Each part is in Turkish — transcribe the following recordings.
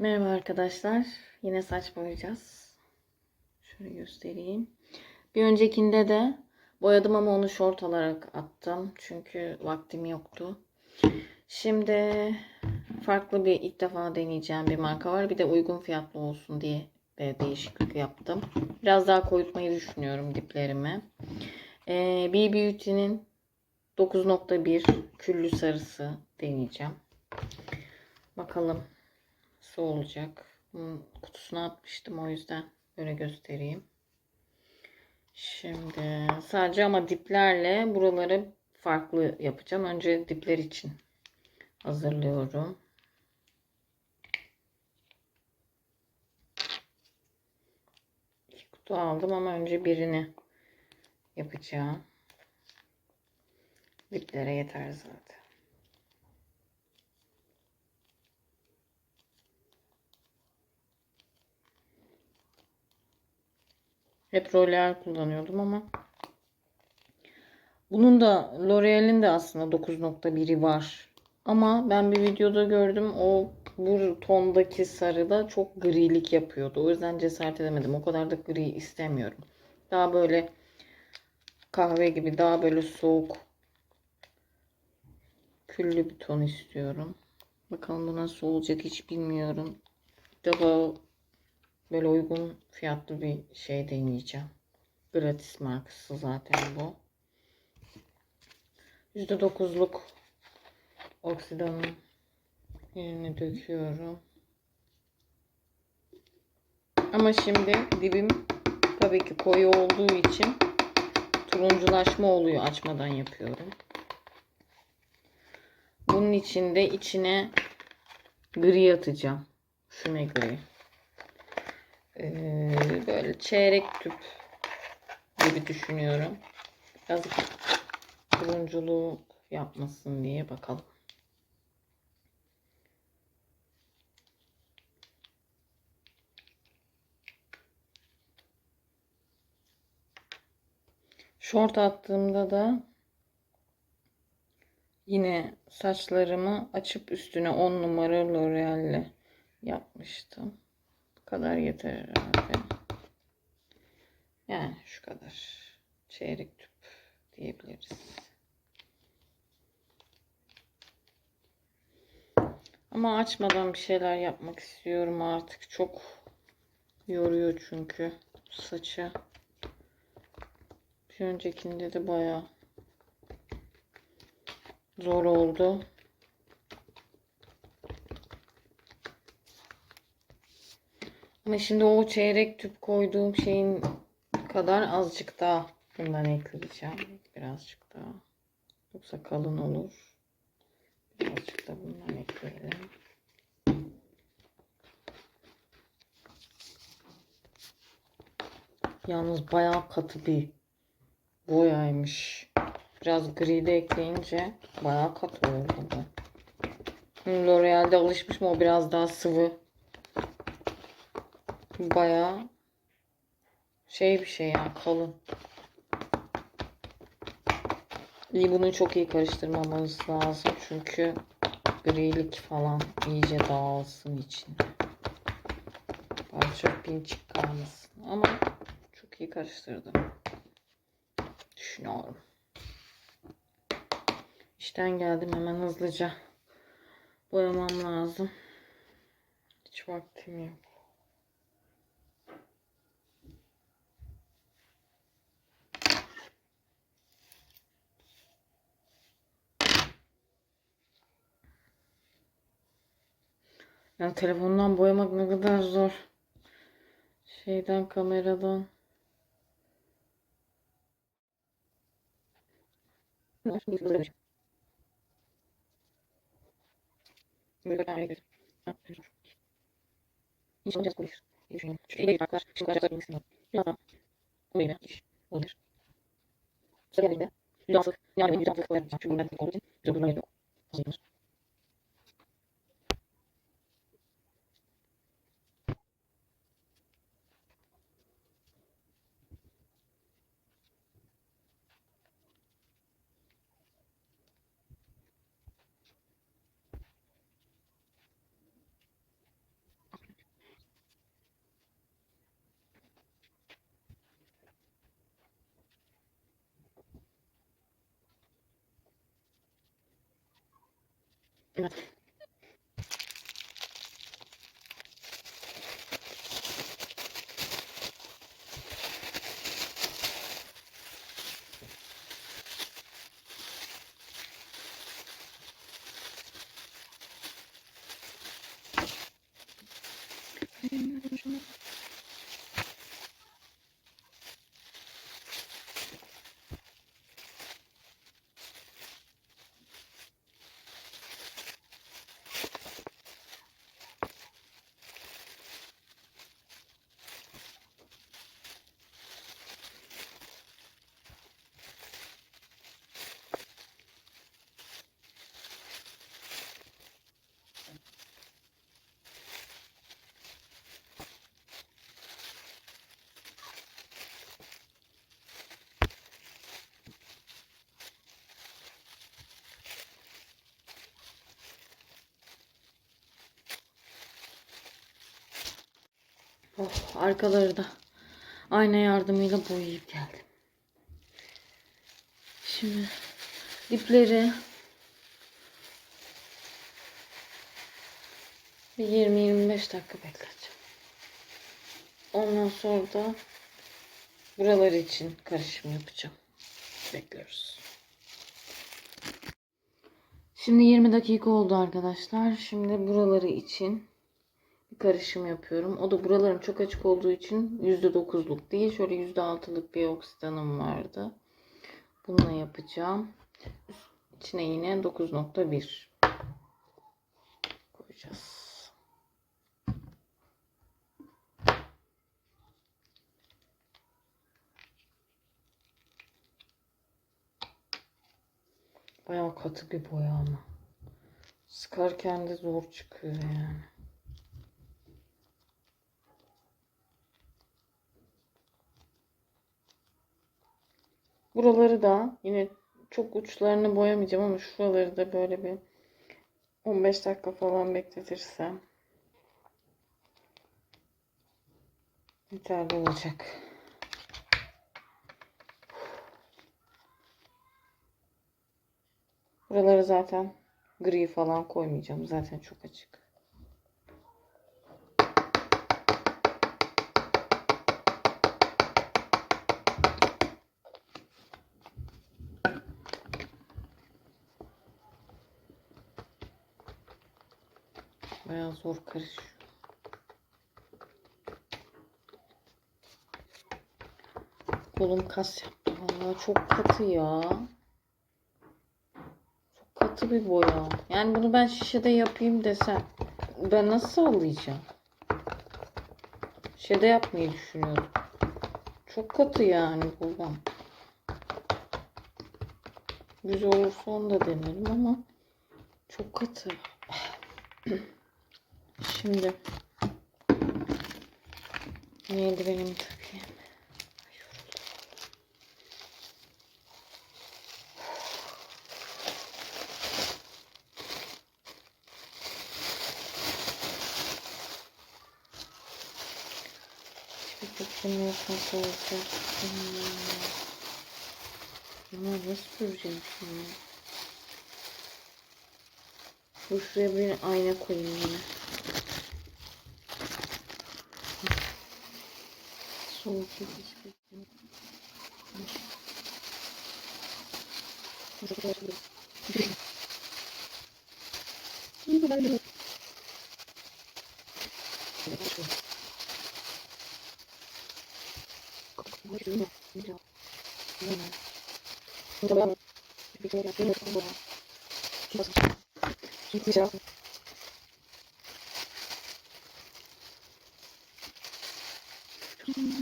Merhaba arkadaşlar. Yine saç boyayacağız. Şöyle göstereyim. Bir öncekinde de boyadım ama onu short olarak attım. Çünkü vaktim yoktu. Şimdi farklı bir ilk defa deneyeceğim bir marka var. Bir de uygun fiyatlı olsun diye de değişiklik yaptım. Biraz daha koyutmayı düşünüyorum diplerimi. Ee, B Beauty'nin 9.1 küllü sarısı deneyeceğim. Bakalım nasıl olacak. Bunun kutusuna atmıştım o yüzden böyle göstereyim. Şimdi sadece ama diplerle buraları farklı yapacağım. Önce dipler için hazırlıyorum. İki kutu aldım ama önce birini yapacağım. Diplere yeter zaten. Hep L'Oreal kullanıyordum ama bunun da L'Oreal'in de aslında 9.1'i var. Ama ben bir videoda gördüm o bu tondaki sarıda çok grilik yapıyordu. O yüzden cesaret edemedim. O kadar da gri istemiyorum. Daha böyle kahve gibi daha böyle soğuk küllü bir ton istiyorum. Bakalım bu nasıl olacak hiç bilmiyorum. Bir defa böyle uygun fiyatlı bir şey deneyeceğim. Gratis markası zaten bu. %9'luk oksidanın yerine döküyorum. Ama şimdi dibim tabii ki koyu olduğu için turunculaşma oluyor açmadan yapıyorum. Bunun içinde içine gri atacağım. Ne gri? Ee, böyle çeyrek tüp gibi düşünüyorum. Biraz turunculuk yapmasın diye bakalım. Şort attığımda da yine saçlarımı açıp üstüne 10 numara L'Oreal'le yapmıştım. Kadar yeter herhalde. Yani şu kadar. Çeyrek tüp diyebiliriz. Ama açmadan bir şeyler yapmak istiyorum artık. Çok yoruyor çünkü saçı. Bir öncekinde de bayağı zor oldu. Ama şimdi o çeyrek tüp koyduğum şeyin kadar azıcık daha bundan ekleyeceğim. Birazcık daha. Yoksa kalın olur. Birazcık da bundan ekleyelim. Yalnız bayağı katı bir boyaymış. Biraz gri de ekleyince bayağı katı oldu bu. L'Oreal'de alışmışım o biraz daha sıvı. Bayağı şey bir şey ya kalın. İyi bunu çok iyi karıştırmamız lazım çünkü grilik falan iyice dağılsın içine. Parça pinçik kalmasın ama çok iyi karıştırdım. Düşünüyorum. İşten geldim hemen hızlıca boyamam lazım. Hiç vaktim yok. Ya telefondan boyamak ne kadar zor. Şeyden kameradan. ま嗯，什么？Oh, arkaları da ayna yardımıyla boyayıp geldim. Şimdi dipleri bir 20-25 dakika bekleteceğim. Ondan sonra da buralar için karışım yapacağım. Bekliyoruz. Şimdi 20 dakika oldu arkadaşlar. Şimdi buraları için karışım yapıyorum. O da buralarım çok açık olduğu için %9'luk değil. Şöyle %6'lık bir oksidanım vardı. Bununla yapacağım. İçine yine 9.1 koyacağız. Bayağı katı bir boya ama. Sıkarken de zor çıkıyor yani. Buraları da yine çok uçlarını boyamayacağım ama şuraları da böyle bir 15 dakika falan bekletirsem yeterli olacak. Buraları zaten gri falan koymayacağım. Zaten çok açık. Bayağı zor karışıyor. Kolum kas yaptı. Vallahi çok katı ya. Çok katı bir boya. Yani bunu ben şişede yapayım desem ben nasıl sallayacağım? Şişede yapmayı düşünüyordum. Çok katı yani buradan. Güzel olursa onu da denerim ama çok katı. Şimdi eldivenimi takayım. Ay, yoruldum. Hiçbir fikrim yok nasıl olacak. Hmm. Ama nasıl süreceğim şimdi? Dur şuraya bir ayna koyayım yine. Ну, давай,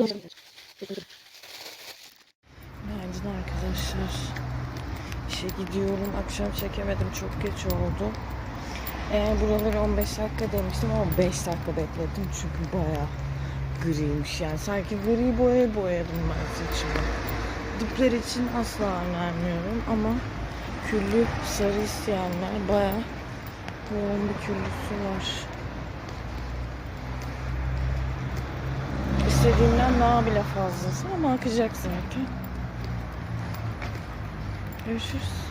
yok. Günaydın arkadaşlar. İşe gidiyorum. Akşam çekemedim. Çok geç oldu. Eğer buraları 15 dakika demiştim ama 5 dakika bekledim. Çünkü baya griymiş yani. Sanki gri boya boyadım ben saçımı. Dipler için asla önermiyorum ama küllü sarı isteyenler baya yoğun bir küllüsü var. İstediğimden daha bile fazlası ama akacak zaten. Görüşürüz.